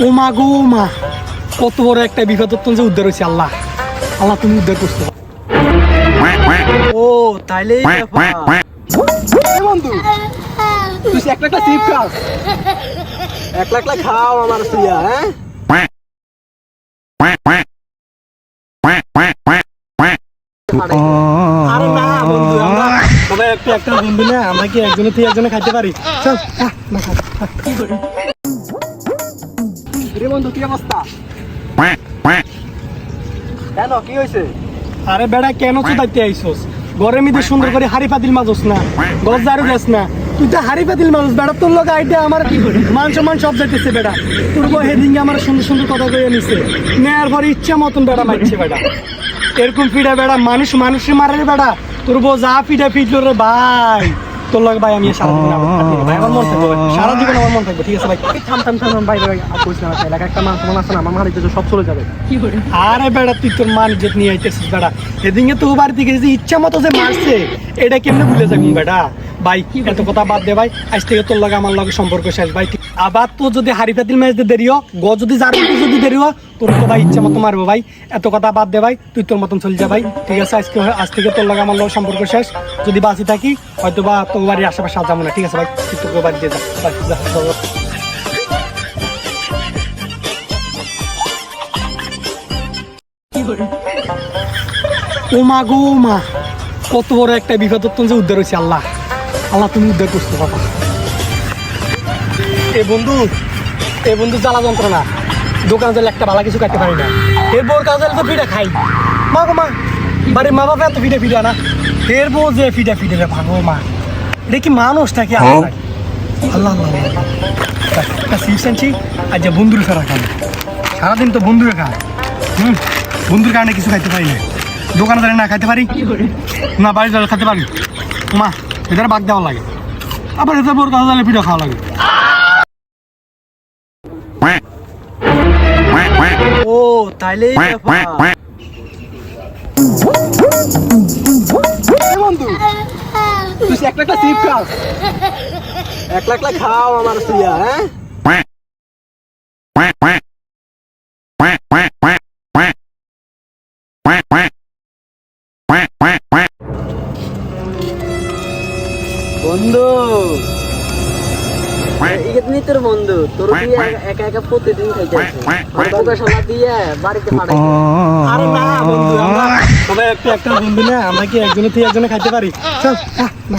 ও মা গো মা কত বড় একটা বিপদ যে উদ্ধার হয়েছে আল্লাহ। আল্লাহ তুমি উদ্ধার করছ। ও তাইলে বন্ধু তুই এক লাখ সিপ এক লাখ খাও আমার সুইয়া হ্যাঁ? একটা একটা বন্ধু না আমরা কি একজনের থেকে একজনে খাইতে পারি? চল না খা, খা। বন্ধু, কি অবস্থা? কেন, কি হয়েছে? আরে বেড়া, কেন আইসোস? সুন্দর করে হাড়ি মাজস না না। তুই তো হাড়ি মাজস, বেড়া, তোর লোক আইডিয়া আমার মান সব যাইতেছে বেড়া। তোর বউ হেদিঙ্গে আমার সুন্দর সুন্দর কথা কয়ে নিছে। নেয়ার পর ইচ্ছা মতন বেড়া মারছে বেড়া। এরকম ফিডা বেড়া, মানুষ মানুষে মারে বেড়া। তোর বউ যা ফিডা ফিটলো রে ভাই। তোর লাগে ভাই আমি সারাদিন ভাই আমার মন থাকবে। ভাই। সারা জীবন আমার মন থাকবে ঠিক আছে ভাই? থাম থাম থাম ভাই ভাই কইস না ভাই একটা মান তোমার আছে না আমার মারিতে সব চলে যাবে। আরে বেড়া তুই তোর মান ইজ্জত নিয়ে আইতেছিস বেড়া এদিকে তো বাড়ি থেকে যে ইচ্ছা মতো যে মারছে এটা কেমনে ভুলে যাবি বেড়া? ভাই এত কথা বাদ দে ভাই আজ থেকে তোর লগে আমার লগে সম্পর্ক শেষ ভাই আবার তো যদি হাড়ি পাতিল ম্যাচ দিয়ে দেরিও গ যদি যার যদি দেরিও তোর তো ভাই ইচ্ছা মতো মারবো ভাই। এত কথা বাদ দে ভাই তুই তোর মতন চলে যা ভাই ঠিক আছে? আজকে আজ থেকে তোর লগে আমার লগে সম্পর্ক শেষ। যদি বাঁচি থাকি হয়তো বা তোর বাড়ির আশেপাশে যাব না ঠিক আছে ভাই? তুই তোর বাড়ি দিয়ে যা যা, যা, যা। ও মা গো মা কত বড় একটা বিপদ যে উদ্ধার হয়েছে আল্লাহ। আল্লাহ তুমি উদ্ধার করছ বাবা। এ বন্ধু এ বন্ধু জ্বালা যন্ত্রণা। দোকানে গেলে একটা ভালো কিছু কাটতে পারি না। এর বোর কাজ তো ফিটা খাই। মা গো মা বাড়ির মা বাবা এত ফিটে ফিটা না। এর বউ যে ফিটে ফিটে রে ভাগো মা। এটা কি মানুষ নাকি আল্লাহ আল্লাহ আল্লাহ। একটা সিপস আনছি আর যে বন্ধুর সারা খাই। সারাদিন তো বন্ধুরে খায়। হুম বন্ধুর কারণে কিছু খাইতে পারি না। দোকানে না খাইতে পারি না বাড়ি দাঁড়িয়ে খেতে পারি। মা এদের বাদ দেওয়া লাগে। আবার এটা বোর কথা পিঠা খাওয়া লাগে। ও তাইলে বন্ধু তুই এক লাখ সিপ খাও এক লাখ খাও আমার সিয়া হ্যাঁ? বন্ধু। ইগতনি তোর বন্ধু তোর দিয়ে একা একা প্রতিদিন খাইতে পোকা দিয়ে বাড়িতে পাঠাই আরে না বন্ধু আমরা সবাই একটা একটা বন্ধু না আমরা কি একজনের থেকে একজনে খাইতে পারি? চল না।